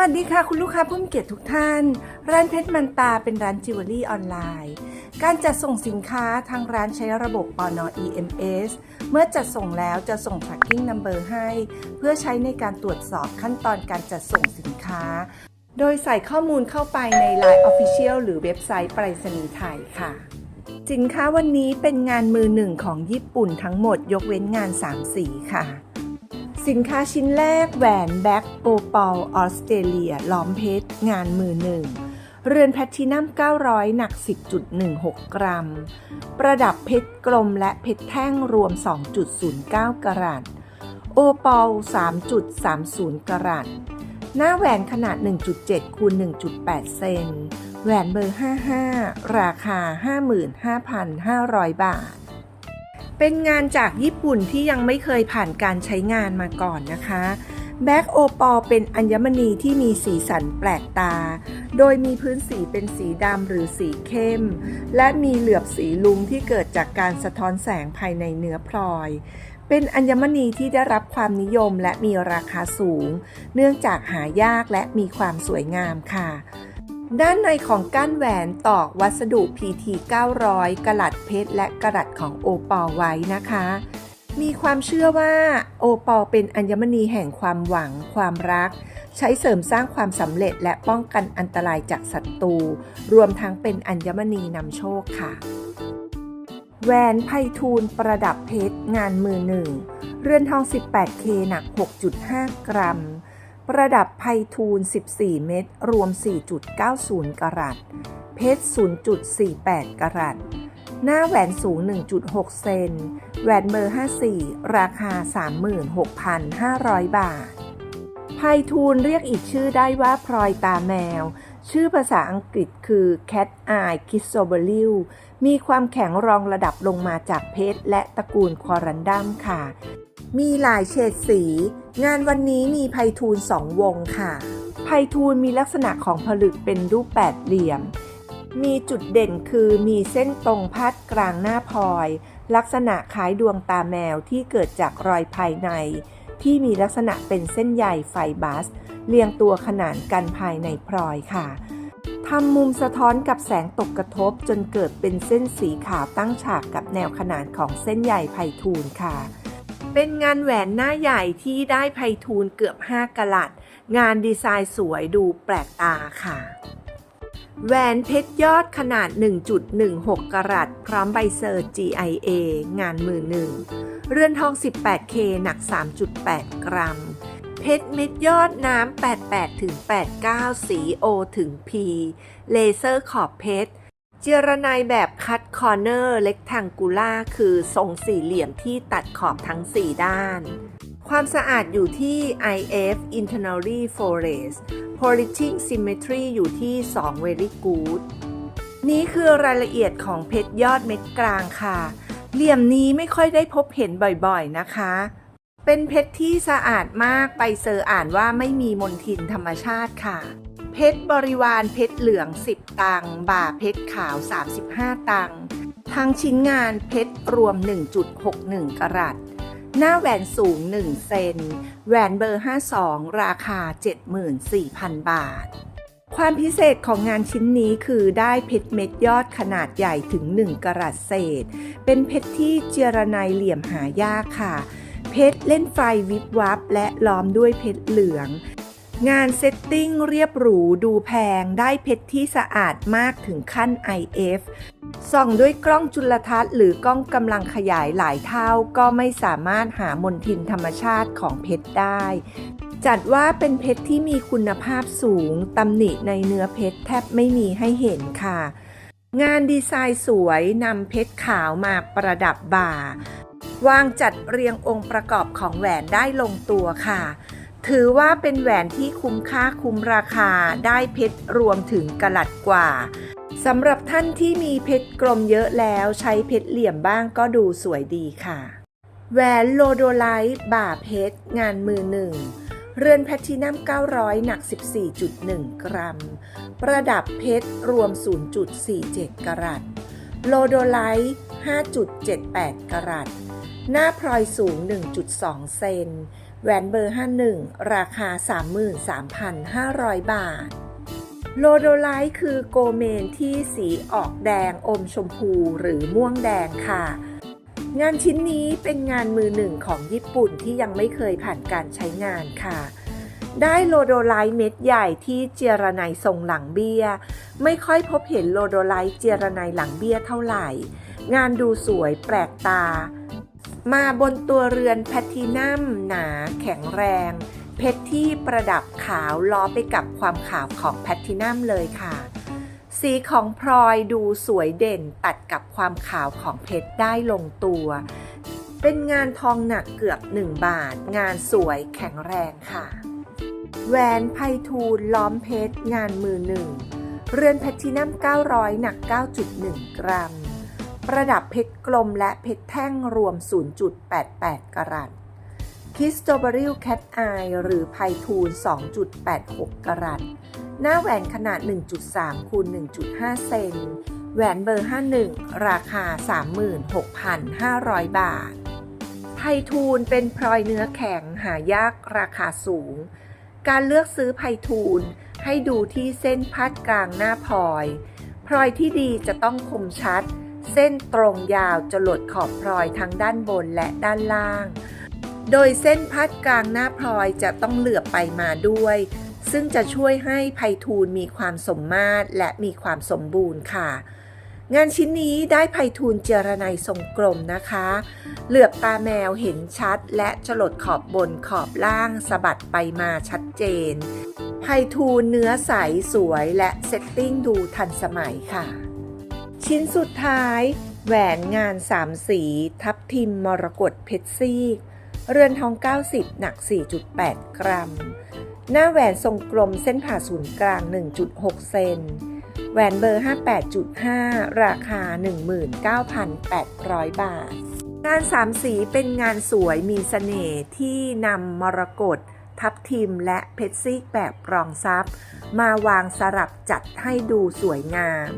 วัสดีค่ะคุณลูกค้าผู้มีเกียรติทุกท่าน ร้านเพชรมันตาเป็นร้านจิวเวลรี่ออนไลน์ การจัดส่งสินค้าทางร้านใช้ระบบปอนอ EMS เมื่อจัดส่งแล้วจะส่ง tracking number ให้ เพื่อใช้ในการตรวจสอบขั้นตอนการจัดส่งสินค้า โดยใส่ข้อมูลเข้าไปใน Line Official หรือเว็บไซต์ไปรษณีย์ไทยค่ะ สินค้าวันนี้เป็นงานมือหนึ่งของญี่ปุ่นทั้งหมดยกเว้นงาน 3 สีค่ะ สินค้าชิ้นแรกแหวนแบ็กโอปอลออสเตรเลียล้อมเพชร งานมือหนึ่ง เรือนแพลตตินัม 900 หนัก 10.16 กรัม ประดับเพชรกลมและเพชรแท่งรวม 2.09 กรัตโอปอล3.30 กรัตหน้าแหวนขนาด 1.7 คูณ 1.8 เซน แหวนเบอร์ 55 ราคา 55,500 บาท เป็นงานจากญี่ปุ่นที่ยังไม่เคยผ่านการใช้งานมาก่อนนะคะแบ็กโอปอเป็นอัญมณีที่มีสีสันแปลกตา โดยมีพื้นสีเป็นสีดำหรือสีเข้ม และมีเหลือบสีลุงที่เกิดจากการสะท้อนแสงภายในเนื้อพลอย เป็นอัญมณีที่ได้รับความนิยมและมีราคาสูง เนื่องจากหายากและมีความสวยงามค่ะ ด้านในของก้านแหวนตอกวัสดุ PT 900 กลัดเพชรและกลัดของโอปอลไว้นะคะ มีความเชื่อว่าโอปอลเป็นอัญมณีแห่งความหวังความรัก ใช้เสริมสร้างความสำเร็จและป้องกันอันตรายจากศัตรู รวมทั้งเป็นอัญมณีนำโชคค่ะ แหวนไพทูลประดับเพชรงานมือหนึ่ง เรือนทอง 18K หนัก 6.5 กรัม ประดับไพทูล 14 เม็ดรวม 4.90 กรัต เพชร 0.48 กรัต หน้าแหวนสูง 1.6 เซน แหวนเบอร์ 54 ราคา 36,500 บาท ไพทูลเรียกอีกชื่อได้ว่าพลอยตาแมว ชื่อภาษาอังกฤษคือ Cat Eye c h r y s o b e r i l มีความแข็งรองระดับลงมาจากเพชรและตระกูลควอรันดัมค่ะ มีหลายเฉดสี งานวันนี้มีไพทูลสองวงค่ะ ไพทูลมีลักษณะของผลึกเป็นรูปแปดเหลี่ยม มีจุดเด่นคือมีเส้นตรงพาดกลางหน้าพลอย ลักษณะคล้ายดวงตาแมวที่เกิดจากรอยภายใน ที่มีลักษณะเป็นเส้นใยไฟบัส เรียงตัวขนานกันภายในพลอยค่ะทำมุมสะท้อนกับแสงตกกระทบจนเกิดเป็นเส้นสีขาวตั้งฉากกับแนวขนานของเส้นใยไพทูลค่ะ เป็นงานแหวนหน้าใหญ่ที่ได้ไพทูลเกือบ 5กะลัด งานดีไซน์สวยดูแปลกตาค่ะ แหวนเพชรยอดขนาด 1.16 กรัตพร้อมใบเซอร์ GIA งานมือหนึ่ง เรือนทอง 18K หนัก 3.8 กรัม เพชรเม็ดยอดน้ำ 88-89 สี O ถึง P เลเซอร์ขอบเพชร เจรไนแบบคัดคอร์เนอร์เล็กทางกูล่าคือทรงสี่เหลี่ยมที่ตัดขอบทั้ง 4 ด้าน ความสะอาดอยู่ที่ IF internally forest polishing symmetry อยู่ที่ 2 very good นี่คือรายละเอียดของเพชรยอดเม็ดกลางค่ะ เหลี่ยมนี้ไม่ค่อยได้พบเห็นบ่อยๆนะคะ เป็นเพชรที่สะอาดมากไปเซอร์อ่านว่าไม่มีมลทินธรรมชาติค่ะ เพชรบริวารเพชรเหลือง 10 ตังบ่าเพชรขาว 35 ตังทั้งชิ้นงานเพชรรวม 1.61 กรัตหน้าแหวนสูง 1 เซน แหวนเบอร์ 52 ราคา 74,000 บาท ความพิเศษของงานชิ้นนี้คือได้เพชรเม็ดยอดขนาดใหญ่ถึง 1 กรัตเศษ เป็นเพชรที่เจรไนเหลี่ยมหายากค่ะ เพชรเล่นไฟวิบวับและล้อมด้วยเพชรเหลือง งานเซตติ้งเรียบหรูดูแพงได้เพชรที่สะอาดมากถึงขั้น IF ส่องด้วยกล้องจุลทรรศน์หรือกล้องกำลังขยายหลายเท่าก็ไม่สามารถหามนทินธรรมชาติของเพชรได้ จัดว่าเป็นเพชรที่มีคุณภาพสูงตำหนิในเนื้อเพชรแทบไม่มีให้เห็นค่ะ งานดีไซน์สวยนำเพชรขาวมาประดับบ่าวางจัดเรียงองค์ประกอบของแหวนได้ลงตัวค่ะ ถือว่าเป็นแหวนที่คุ้มค่าคุ้มราคาได้เพชรรวมถึงกะลัดกว่าสำหรับท่านที่มีเพชรกลมเยอะแล้วใช้เพชรเหลี่ยมบ้างก็ดูสวยดีค่ะแหวนโลโดไลท์บ่าเพชร งานมือหนึ่ง เรือนแพลตตินัม 900 หนัก 14.1 กรัม ประดับเพชรรวม 0.47 กรัตโลโดไลท์ 5.78 กรัตหน้าพลอยสูง 1.2 เซน แหวนเบอร์ 51 ราคา 33,500 บาท โลโดไลท์คือโกเมนที่สีออกแดงอมชมพูหรือม่วงแดงค่ะ งานชิ้นนี้เป็นงานมือหนึ่งของญี่ปุ่นที่ยังไม่เคยผ่านการใช้งานค่ะ ได้โลโดไลท์เม็ดใหญ่ที่เจรไนทรงหลังเบี้ย ไม่ค่อยพบเห็นโลโดไลท์เจรไนหลังเบี้ยเท่าไหร่ งานดูสวยแปลกตา มาบนตัวเรือนแพลตตินัมหนาแข็งแรง เพชรที่ประดับขาวล้อไปกับความขาวของแพลตตินัมเลยค่ะ สีของพลอยดูสวยเด่นตัดกับความขาวของเพชรได้ลงตัว เป็นงานทองหนักเกือบ1บาท งานสวยแข็งแรงค่ะ แหวนไพทูลล้อมเพชรงานมือหนึ่ง เรือนแพลตตินัม900 หนัก 9.1 กรัม ประดับเพชรกลมและเพชรแท่งรวม 0.88 กรัตคิสโตเบอริลแคทอายหรือไพทูล 2.86 กรัตหน้าแหวนขนาด 1.3 คูณ 1.5 เซน แหวนเบอร์ 51 ราคา 36,500 บาท ไพทูลเป็นพลอยเนื้อแข็งหายากราคาสูง การเลือกซื้อไพทูลให้ดูที่เส้นพัดกลางหน้าพลอย พลอยที่ดีจะต้องคมชัด เส้นตรงยาวจะหลดขอบพลอยทั้งด้านบนและด้านล่าง โดยเส้นพัดกลางหน้าพลอยจะต้องเหลือบไปมาด้วย ซึ่งจะช่วยให้ไพทูลมีความสมมาตรและมีความสมบูรณ์ค่ะ งานชิ้นนี้ได้ไพทูลเจรไนทรงกลมนะคะ เหลือบตาแมวเห็นชัด และจรดขอบบนขอบล่างสะบัดไปมาชัดเจนไพทูลเนื้อใสสวยและเซตติ้งดูทันสมัยค่ะ ชิ้นสุดท้าย แหวนงานสามสี ทับทิมมรกตเพชรซีก เรือนทอง 90 หนัก 4.8 กรัม หน้าแหวนทรงกลมเส้นผ่าศูนย์กลาง 1.6 เซน แหวนเบอร์ 58.5 ราคา 19,800 บาท งานสามสีเป็นงานสวยมีเสน่ห์ที่นำมรกตทับทิมและเพชรซีกแบบรองซับมาวางสลับจัดให้ดูสวยงาม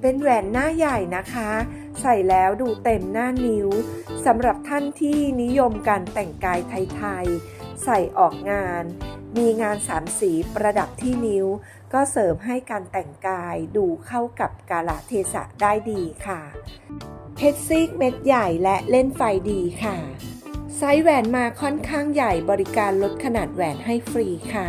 เป็นแหวนหน้าใหญ่นะคะ ใส่แล้วดูเต็มหน้านิ้วสำหรับท่านที่นิยมการแต่งกายไทยๆ ใส่ออกงาน มีงานสามสีประดับที่นิ้ว ก็เสริมให้การแต่งกายดูเข้ากับกาลเทศะได้ดีค่ะ เพชรซีกเม็ดใหญ่และเล่นไฟดีค่ะไซส์แหวนมาค่อนข้างใหญ่บริการลดขนาดแหวนให้ฟรีค่ะ